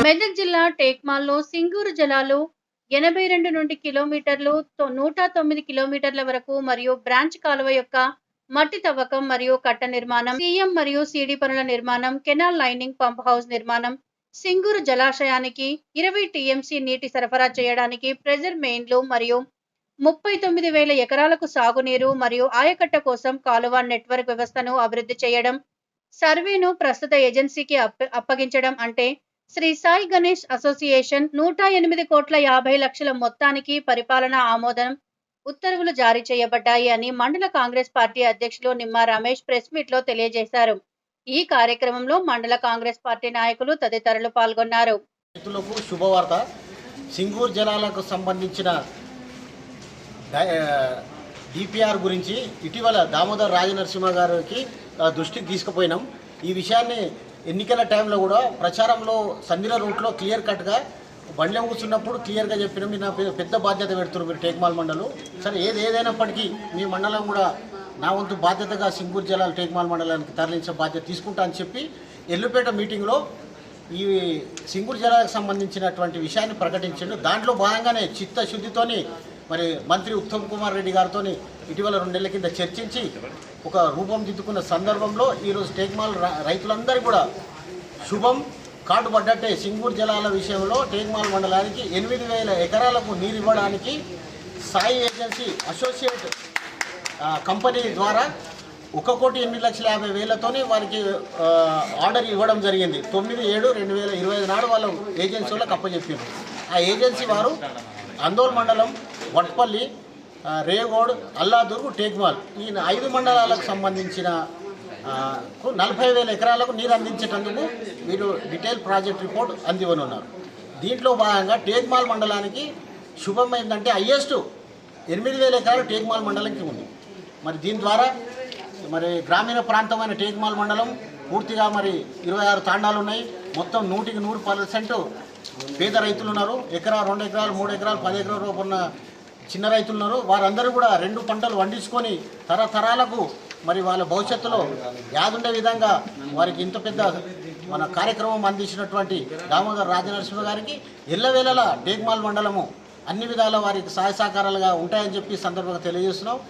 మెదక్ జిల్లా టేక్మాల్లో సింగూరు జలాలు ఎనభై రెండు నుండి కిలోమీటర్లు నూట తొమ్మిది కిలోమీటర్ల వరకు మరియు బ్రాంచ్ కాలువ యొక్క మట్టి తవ్వకం మరియు కట్ట నిర్మాణం సీఎం మరియు సిడి పనుల నిర్మాణం కెనాల్ లైనింగ్ పంప్ హౌస్ నిర్మాణం సింగూరు జలాశయానికి ఇరవై టీఎంసీ నీటి సరఫరా చేయడానికి ప్రెజర్ మెయిన్లు మరియు ముప్పై తొమ్మిది వేల ఎకరాలకు సాగునీరు మరియు ఆయకట్ట కోసం కాలువ నెట్వర్క్ వ్యవస్థను అభివృద్ధి చేయడం సర్వేను ప్రస్తుత ఏజెన్సీకి అప్ప- అప్పగించడం అంటే శ్రీ సాయి గణేష్ అసోసియేషన్ నూట ఎనిమిది కోట్ల యాభై లక్షల మొత్తానికి పరిపాలన ఆమోదం ఉత్తర్వులు జారీ చేయబడ్డాయి అని మండల కాంగ్రెస్ పార్టీ అధ్యక్షులు నిమ్మా రమేష్ ప్రెస్ మీట్లో తెలియజేశారు. ఈ కార్యక్రమంలో మండల కాంగ్రెస్ పార్టీ నాయకులు తదితరులు పాల్గొన్నారు. రైతులకు శుభవార్త. సింగూర్ జలాలకు సంబంధించిన డిపిఆర్ గురించి ఇటీవల దామోదర్ రాజనరసింహ గారికి దృష్టికి తీసుకుపోయినాం. ఈ విషయాన్ని ఎన్నికల టైంలో కూడా ప్రచారంలో సందిన రూట్లో క్లియర్ కట్గా బండ్లో కూర్చున్నప్పుడు క్లియర్గా చెప్పిన మీరు నా పెద్ద బాధ్యత పెడుతున్నారు మీరు టేక్మాల్ మండలం. సరే ఏది ఏదైనప్పటికీ మీ మండలం కూడా నా వంతు బాధ్యతగా సింగూరు జిల్లాలో టేక్మాల్ మండలానికి తరలించే బాధ్యత తీసుకుంటా అని చెప్పి ఎల్లుపేట మీటింగ్లో ఈ సింగూరు జిల్లాకు సంబంధించినటువంటి విషయాన్ని ప్రకటించండు. దాంట్లో భాగంగానే చిత్తశుద్ధితోని మరి మంత్రి ఉత్తమ్ కుమార్ రెడ్డి గారితో ఇటీవల రెండేళ్ళ కింద చర్చించి ఒక రూపం దిద్దుకున్న సందర్భంలో ఈరోజు టేక్మాల్ రైతులందరూ కూడా శుభం కాటుపడ్డట్టే పడ్డట్టే సింగూరు జలాల విషయంలో టేక్మాల్ మండలానికి ఎనిమిది వేల ఎకరాలకు నీరు ఇవ్వడానికి సాయి ఏజెన్సీ అసోసియేట్ కంపెనీ ద్వారా ఒక కోటి ఎనిమిది లక్షల యాభై వేలతోనే వారికి ఆర్డర్ ఇవ్వడం జరిగింది. తొమ్మిది ఏడు రెండు వేల ఇరవై ఐదు నాడు వాళ్ళు ఏజెన్సీ వాళ్ళకి అప్పచెప్పారు ఆ ఏజెన్సీ వారు అందోల్ మండలం వట్పల్లి రేగోడ్ అల్లాదుర్గు టేక్మాల్ ఈ ఐదు మండలాలకు సంబంధించిన కు నలభై వేల ఎకరాలకు నీరు అందించేటందుకు వీరు డీటెయిల్ ప్రాజెక్ట్ రిపోర్ట్ అందివనున్నారు దీంట్లో భాగంగా టేక్మాల్ మండలానికి శుభమైందంటే హయ్యెస్ట్ ఎనిమిది వేల ఎకరాలు టేక్మాల్ మండలంకి ఉంది. మరి దీని ద్వారా మరి గ్రామీణ ప్రాంతమైన టేక్మాల్ మండలం పూర్తిగా మరి ఇరవై ఆరు తాండాలు ఉన్నాయి. మొత్తం నూటికి నూరు పర్సెంట్ పేద రైతులు ఉన్నారు. ఎకరా రెండు ఎకరాలు మూడు ఎకరాలు పది ఎకరాల రూపు ఉన్న చిన్న రైతులు ఉన్నారు. వారందరూ కూడా రెండు పంటలు పండించుకొని తరతరాలకు మరి వాళ్ళ భవిష్యత్తులో యాదుండే విధంగా వారికి ఇంత పెద్ద మన కార్యక్రమం అందించినటువంటి దామోదర్ రాజనరసింహ గారికి ఎల్లవేళలా డేగ్మాల్ మండలము అన్ని విధాల వారికి సహాయ సహకారాలుగా ఉంటాయని చెప్పి సందర్భంగా తెలియజేస్తున్నాం.